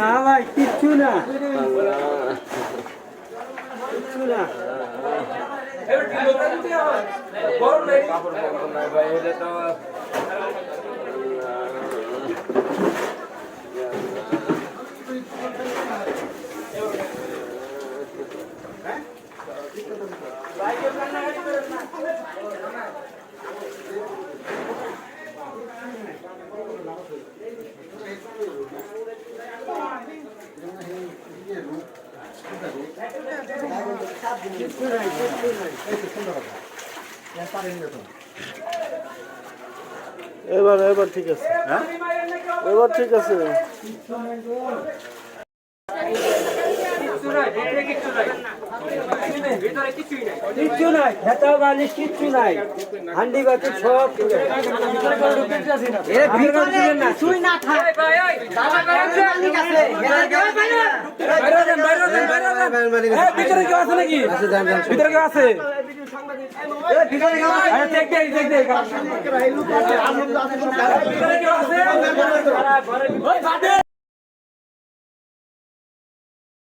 না ভাই কিচ্ছু না কিচ্ছু না কিচ্ছু নাই কিচ্ছু নাই এবার এবার ঠিক আছে। এবার ঠিক আছে। কিচ্ছু নাই হেতা বালিশ কিচ্ছু নাই। হান্ডি বাতি সব কিছুই না থাক। ভিতরে কেউ আছে নাকি? ভিতরে কেউ আছে? ভিতরে কেউ আছে?